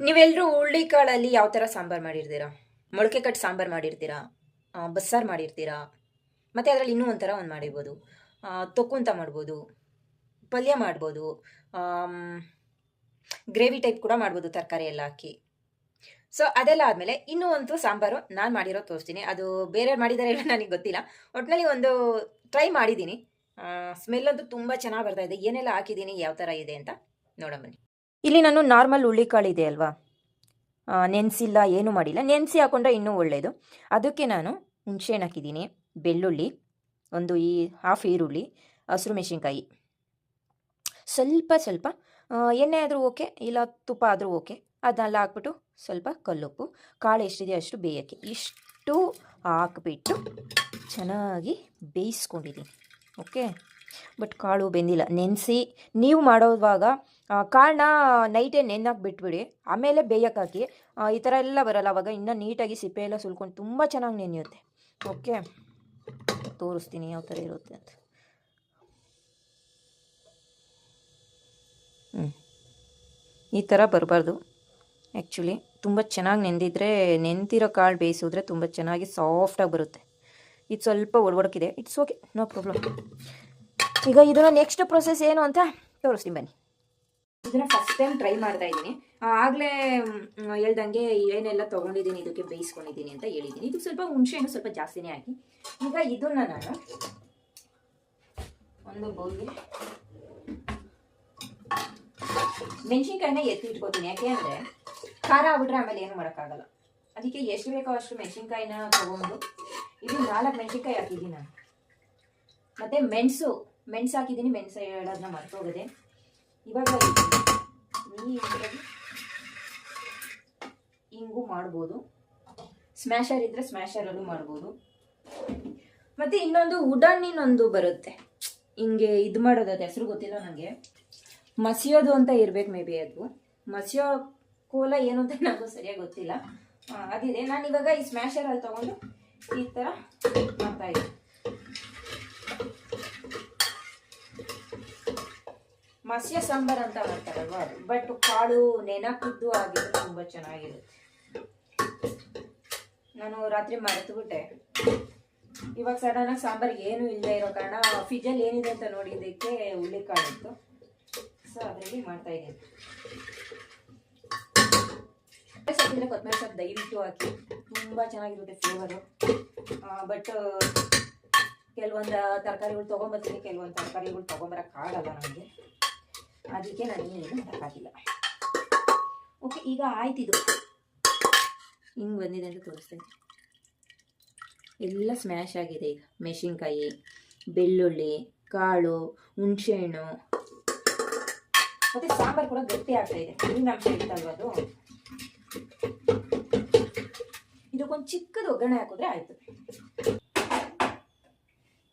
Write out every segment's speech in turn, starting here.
ನೀವೆಲ್ಲರೂ ಹುಳ್ಳಿಕಾಳಲ್ಲಿ ಯಾವ ಥರ ಸಾಂಬಾರು ಮಾಡಿರ್ತೀರಾ? ಮೊಳಕೆ ಕಟ್ಟು ಸಾಂಬಾರು ಮಾಡಿರ್ತೀರಾ? ಬಸ್ಸಾರು ಮಾಡಿರ್ತೀರಾ? ಮತ್ತು ಅದರಲ್ಲಿ ಇನ್ನೂ ಒಂಥರ ಒಂದು ಮಾಡಿರ್ಬೋದು. ತೊಕ್ಕು ಮಾಡ್ಬೋದು. ಪಲ್ಯ ಮಾಡ್ಬೋದು. ಗ್ರೇವಿ ಟೈಪ್ ಕೂಡ ಮಾಡ್ಬೋದು ತರಕಾರಿ ಎಲ್ಲ ಹಾಕಿ. ಸೊ ಅದೆಲ್ಲ ಆದಮೇಲೆ ಇನ್ನೂ ಒಂದು ಸಾಂಬಾರು ನಾನು ಮಾಡಿರೋ ತೋರಿಸ್ತೀನಿ. ಅದು ಬೇರೆ ಮಾಡಿದಾರೆ ಇಲ್ಲ ನನಗೆ ಗೊತ್ತಿಲ್ಲ. ಒಟ್ಟಿನಲ್ಲಿ ಒಂದು ಟ್ರೈ ಮಾಡಿದ್ದೀನಿ. ಸ್ಮೆಲ್ ಅಂತೂ ತುಂಬ ಚೆನ್ನಾಗಿ ಬರ್ತಾ ಇದೆ. ಏನೆಲ್ಲ ಹಾಕಿದ್ದೀನಿ, ಯಾವ ಥರ ಇದೆ ಅಂತ ನೋಡೋಣ ಬನ್ನಿ. ಇಲ್ಲಿ ನಾನು ನಾರ್ಮಲ್ ಹುಳ್ಳಿಕಾಳು ಇದೆ ಅಲ್ವಾ? ನೆನೆಸಿಲ್ಲ, ಏನು ಮಾಡಿಲ್ಲ. ನೆನೆಸಿ ಹಾಕೊಂಡ್ರೆ ಇನ್ನೂ ಒಳ್ಳೆಯದು ಅದಕ್ಕೆ ನಾನು ಹುಣಸೆಹಣ್ಣು ಹಾಕಿದ್ದೀನಿ. ಬೆಳ್ಳುಳ್ಳಿ, ಒಂದು ಈ ಹಾಫ್ ಈರುಳ್ಳಿ, ಹಸಿರು ಮೆಣಸಿನ್ಕಾಯಿ. ಸ್ವಲ್ಪ ಸ್ವಲ್ಪ ಎಣ್ಣೆ ಆದರೂ ಓಕೆ, ಇಲ್ಲ ತುಪ್ಪ ಆದರೂ ಓಕೆ. ಅದನ್ನೆಲ್ಲ ಹಾಕ್ಬಿಟ್ಟು ಸ್ವಲ್ಪ ಕಲ್ಲುಪ್ಪು, ಕಾಳು ಎಷ್ಟಿದೆ ಅಷ್ಟು ಬೇಯೋಕ್ಕೆ. ಇಷ್ಟು ಹಾಕ್ಬಿಟ್ಟು ಚೆನ್ನಾಗಿ ಬೇಯಿಸ್ಕೊಂಡಿದ್ದೀನಿ. ಓಕೆ? ಬಟ್ ಕಾಳು ಬೆಂದಿಲ್ಲ. ನೆನೆಸಿ, ನೀವು ಮಾಡೋವಾಗ ಕಾಳನ್ನ ನೈಟೇ ನೆನ್ನಾಕಿ ಬಿಟ್ಬಿಡಿ. ಆಮೇಲೆ ಬೇಯಕ್ಕೆ ಹಾಕಿ. ಈ ಥರ ಎಲ್ಲ ಬರಲ್ಲ. ಅವಾಗ ಇನ್ನೂ ನೀಟಾಗಿ ಸಿಪ್ಪೆ ಎಲ್ಲ ಸುಲ್ಕೊಂಡು ತುಂಬ ಚೆನ್ನಾಗಿ ನೆನೆಯುತ್ತೆ. ಓಕೆ? ತೋರಿಸ್ತೀನಿ ಯಾವ ಥರ ಇರುತ್ತೆ ಅಂತ. ಹ್ಞೂ ಈ ಥರ ಬರಬಾರ್ದು. ಆ್ಯಕ್ಚುಲಿ ತುಂಬ ಚೆನ್ನಾಗಿ ನೆಂದಿದ್ರೆ ನೆಂತಿರೋ ಕಾಳು ಬೇಯಿಸಿದ್ರೆ ತುಂಬ ಚೆನ್ನಾಗಿ ಸಾಫ್ಟಾಗಿ ಬರುತ್ತೆ. ಇದು ಸ್ವಲ್ಪ ಒಡವಡಕಿದೆ. ಇಟ್ಸ್ ಓಕೆ ನೋ ಪ್ರಾಬ್ಲಮ್ ಈಗ ಇದನ್ನು ನೆಕ್ಸ್ಟ್ ಪ್ರೊಸೆಸ್ ಏನು ಅಂತ ತೋರಿಸ್ತೀನಿ ಬನ್ನಿ. ಇದನ್ನ ಫಸ್ಟ್ ಟೈಮ್ ಟ್ರೈ ಮಾಡ್ತಾ ಇದ್ದೀನಿ. ಆಗಲೇ ಹೇಳ್ದಂಗೆ ಏನೆಲ್ಲ ತೊಗೊಂಡಿದ್ದೀನಿ, ಇದಕ್ಕೆ ಬೇಯಿಸ್ಕೊಂಡಿದ್ದೀನಿ ಅಂತ ಹೇಳಿದ್ದೀನಿ. ಇದಕ್ಕೆ ಸ್ವಲ್ಪ ಹುಣಸೆಹಣ್ಣು ಸ್ವಲ್ಪ ಜಾಸ್ತಿನೇ ಹಾಕಿ. ಈಗ ಇದನ್ನ ನಾನು ಒಂದು ಬೌಲ್ಗೆ ಮೆಣಸಿನ್ಕಾಯಿನ ಎತ್ತಿ ಇಟ್ಕೋತೀನಿ. ಯಾಕೆ ಅಂದರೆ ಖಾರ ಆಗ್ಬಿಟ್ರೆ ಆಮೇಲೆ ಏನು ಮಾಡೋಕ್ಕಾಗಲ್ಲ. ಅದಕ್ಕೆ ಎಷ್ಟು ಬೇಕೋ ಅಷ್ಟು ಮೆಣಸಿನ್ಕಾಯಿನ ತಗೊಂಡು ಇದು ನಾಲ್ಕು ಮೆಣಸಿನ್ಕಾಯಿ ಹಾಕಿದ್ದೀನಿ ನಾನು. ಮತ್ತು ಮೆಣಸು ಮೆಣಸು ಹಾಕಿದ್ದೀನಿ, ಮೆಣಸು ಹೇಳೋದನ್ನ ಮರ್ತೋಗದೆ. ಇವಾಗ ನೀಟಾಗಿ ಹಿಂಗೂ ಮಾಡ್ಬೋದು. ಸ್ಮ್ಯಾಶರ್ ಇದ್ರೆ ಸ್ಮ್ಯಾಶರಲ್ಲೂ ಮಾಡ್ಬೋದು. ಮತ್ತೆ ಇನ್ನೊಂದು ಉಡಾಣಿನೊಂದು ಬರುತ್ತೆ. ಹಿಂಗೆ ಇದು ಮಾಡೋದು ಹೆಸರು ಗೊತ್ತಿಲ್ಲ ನನಗೆ ಮಸಿಯೋದು ಅಂತ ಇರ್ಬೇಕು ಮೇ ಬಿ ಅದು. ಮಸಿಯೋ ಕೋಲ ಏನು ಅಂತ ನನಗೂ ಸರಿಯಾಗಿ ಗೊತ್ತಿಲ್ಲ. ಅದಿದೆ ನಾನು ಇವಾಗ ಈ ಸ್ಮ್ಯಾಶರಲ್ಲಿ ತಗೊಂಡು ಈ ಥರ ಮಾಡ್ತಾ ಮತ್ಸ್ಯ ಸಾಂಬಾರ್ ಅಂತ ಮಾಡ್ತಾರಲ್ವ ಅದು. ಬಟ್ ಕಾಳು ನೆನಪಿದ್ದು ಆಗಿದ್ರೆ ತುಂಬ ಚೆನ್ನಾಗಿರುತ್ತೆ ನಾನು ರಾತ್ರಿ ಮರೆತುಬಿಟ್ಟೆ ಇವಾಗ ಆಗಿ ಸಾಂಬಾರ್ಗೆ ಏನು ಇಲ್ಲದೆ ಇರೋ ಕಾರಣ ಫ್ರಿಜ್ಜಲ್ಲಿ ಏನಿದೆ ಅಂತ ನೋಡಿದ್ದಕ್ಕೆ ಹುಳ್ಳಿಕಾಳು ಇತ್ತು ಸೊ ಅದರಲ್ಲಿ ಮಾಡ್ತಾ ಇದ್ದೀನಿ. ಸೊಪ್ಪಿದ್ರೆ ಕೊತ್ತಂಬರಿ ಸೊಪ್ಪು ದಯವಿಟ್ಟು ಹಾಕಿ. ತುಂಬ ಚೆನ್ನಾಗಿರುತ್ತೆ ಫ್ಲೇವರು ಬಟ್ ಕೆಲವೊಂದು ತರಕಾರಿಗಳು ತೊಗೊಂಬರ್ತೀನಿ ಕೆಲವೊಂದು ತರಕಾರಿಗಳು ತೊಗೊಂಬರೋಕ್ಕಾಗಲ್ಲ ನನಗೆ ಅದಕ್ಕೆ ನಾನು ಏನು ಮಾಡೋಕ್ಕಾಗಿಲ್ಲ ಓಕೆ ಈಗ ಆಯ್ತಿದು ಹಿಂಗೆ ಬಂದಿದೆ ಅಂತ ತೋರಿಸ್ತೇನೆ ಎಲ್ಲ ಸ್ಮ್ಯಾಶ್ ಆಗಿದೆ ಈಗ. ಮೆಣಸಿನ್ಕಾಯಿ, ಬೆಳ್ಳುಳ್ಳಿ, ಕಾಳು, ಹುಣಸೆಹಣ್ಣು. ಮತ್ತೆ ಸಾಂಬಾರು ಕೂಡ ಗಟ್ಟಿ ಆಗ್ತಾ ಇದೆ. ನೀರಿನ ಅಂಶ ಇರುತ್ತಲ್ವ ಅದು? ಇದಕ್ಕೊಂದು ಚಿಕ್ಕದು ಒಗ್ಗರಣೆ ಹಾಕಿದ್ರೆ ಆಯ್ತು.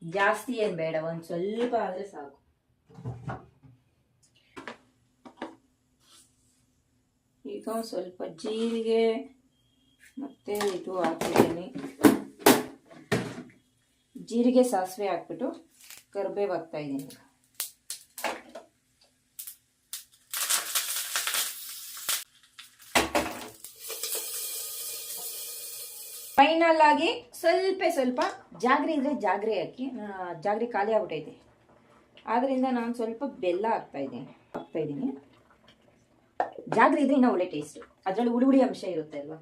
ಜಾಸ್ತಿ ಏನು ಬೇಡ, ಒಂದು ಸ್ವಲ್ಪ ಆದರೆ ಸಾಕು. ಈಗ ಸ್ವಲ್ಪ ಜೀರಿಗೆ ಮತ್ತೆ ಇದು ಹಾಕಿದ್ದೀನಿ ಜೀರಿಗೆ ಸಾಸಿವೆ ಹಾಕ್ಬಿಟ್ಟು ಕರ್ಬೇವು ಹಾಕ್ತಾ ಇದ್ದೀನಿ ಫೈನಲ್ ಆಗಿ ಸ್ವಲ್ಪ ಸ್ವಲ್ಪ ಜಾಗ್ರಿ ಇದ್ರೆ ಜಾಗ್ರಿ ಹಾಕಿ ಜಾಗ್ರಿ ಖಾಲಿ ಆಗ್ಬಿಟ್ಟೈತೆ. ಆದ್ರಿಂದ ನಾನು ಸ್ವಲ್ಪ ಬೆಲ್ಲ ಹಾಕ್ತಾ ಇದ್ದೀನಿ. ಹಾಕ್ತಾ ಇದ್ದೀನಿ. ಜಾಗ್ರಿ ಇದ್ರೆ ಇನ್ನೂ ಒಳ್ಳೆ ಟೇಸ್ಟ್ ಅದರಲ್ಲಿ ಹುಳಿ ಹುಳಿ ಅಂಶ ಇರುತ್ತೆ ಅಲ್ವಾ?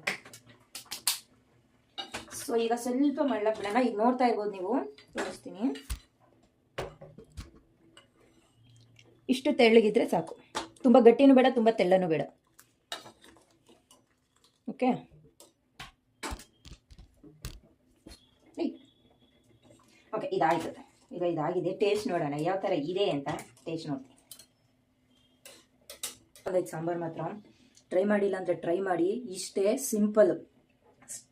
ಸೊ ಈಗ ಸ್ವಲ್ಪ ಮಳ್ಳ ಬಿಡೋಣ. ಈಗ ನೋಡ್ತಾ ಇರ್ಬೋದು ನೀವು. ತೋರಿಸ್ತೀನಿ. ಇಷ್ಟು ತೆಳ್ಳಗಿದ್ರೆ ಸಾಕು. ತುಂಬ ಗಟ್ಟಿನೂ ಬೇಡ, ತುಂಬ ತೆಳ್ಳನೂ ಬೇಡ. ಓಕೆ ಓಕೆ ಇದಾಯ್ತು. ಈಗ ಇದಾಗಿದೆ. ಟೇಸ್ಟ್ ನೋಡೋಣ. ಯಾವ ಥರ ಇದೆ ಅಂತ ಟೇಸ್ಟ್ ನೋಡ್ತೀನಿ. ಅದಕ್ಕೆ ಸಾಂಬಾರು ಮಾತ್ರ. ಟ್ರೈ ಮಾಡಿಲ್ಲ ಅಂದರೆ ಟ್ರೈ ಮಾಡಿ. ಇಷ್ಟೇ ಸಿಂಪಲ್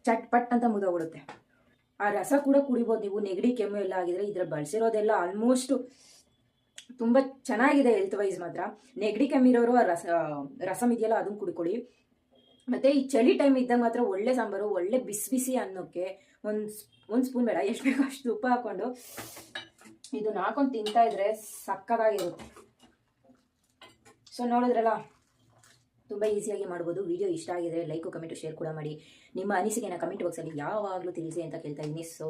ಚಟ್ ಪಟ್ ಅಂತ ಮುದೋಗ್ಬಿಡುತ್ತೆ ಆ ರಸ ಕೂಡ ಕುಡಿಬೋದು ನೀವು. ನೆಗಡಿ, ಕೆಮ್ಮು ಎಲ್ಲ ಆಗಿದ್ರೆ ಇದ್ರ ಬಳಸಿರೋದೆಲ್ಲ ಆಲ್ಮೋಸ್ಟ್ ತುಂಬ ಚೆನ್ನಾಗಿದೆ ಹೆಲ್ತ್ ವೈಸ್ ಮಾತ್ರ. ನೆಗಡಿ ಕೆಮ್ಮಿರೋರು ಆ ರಸ, ರಸಮ್ ಇದೆಯಲ್ಲ ಅದನ್ನು ಕುಡ್ಕೊಳ್ಳಿ ಮತ್ತೆ ಈ ಚಳಿ ಟೈಮ್ ಇದ್ದಾಗ ಮಾತ್ರ ಒಳ್ಳೆ ಸಾಂಬಾರು, ಒಳ್ಳೆ ಬಿಸಿ ಬಿಸಿ ಅನ್ನೋಕ್ಕೆ ಒಂದು ಒಂದು ಸ್ಪೂನ್ ಬೇಡ. ಎಷ್ಟು ಬೇಕೋ ಅಷ್ಟು ತುಪ್ಪ ಹಾಕೊಂಡು ಇದನ್ನ ಹಾಕೊಂಡು ತಿಂತಾ ಇದ್ರೆ ಸಕ್ಕದಾಗಿರುತ್ತೆ ಸೊ ನೋಡಿದ್ರಲ್ಲ, ತುಂಬ ಈಸಿಯಾಗಿ ಮಾಡ್ಬೋದು. ವಿಡಿಯೋ ಇಷ್ಟ ಆಗಿದ್ರೆ ಲೈಕು ಕಮೆಂಟು ಶೇರ್ ಕೂಡ ಮಾಡಿ. ನಿಮ್ಮ ಅನಿಸಿಕೆನ ಕಮೆಂಟ್ ಬಾಕ್ಸಲ್ಲಿ ಯಾವಾಗಲೂ ತಿಳಿಸಿ ಅಂತ ಕೇಳ್ತಾ ಇದ್ದೀನಿ. So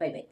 bye bye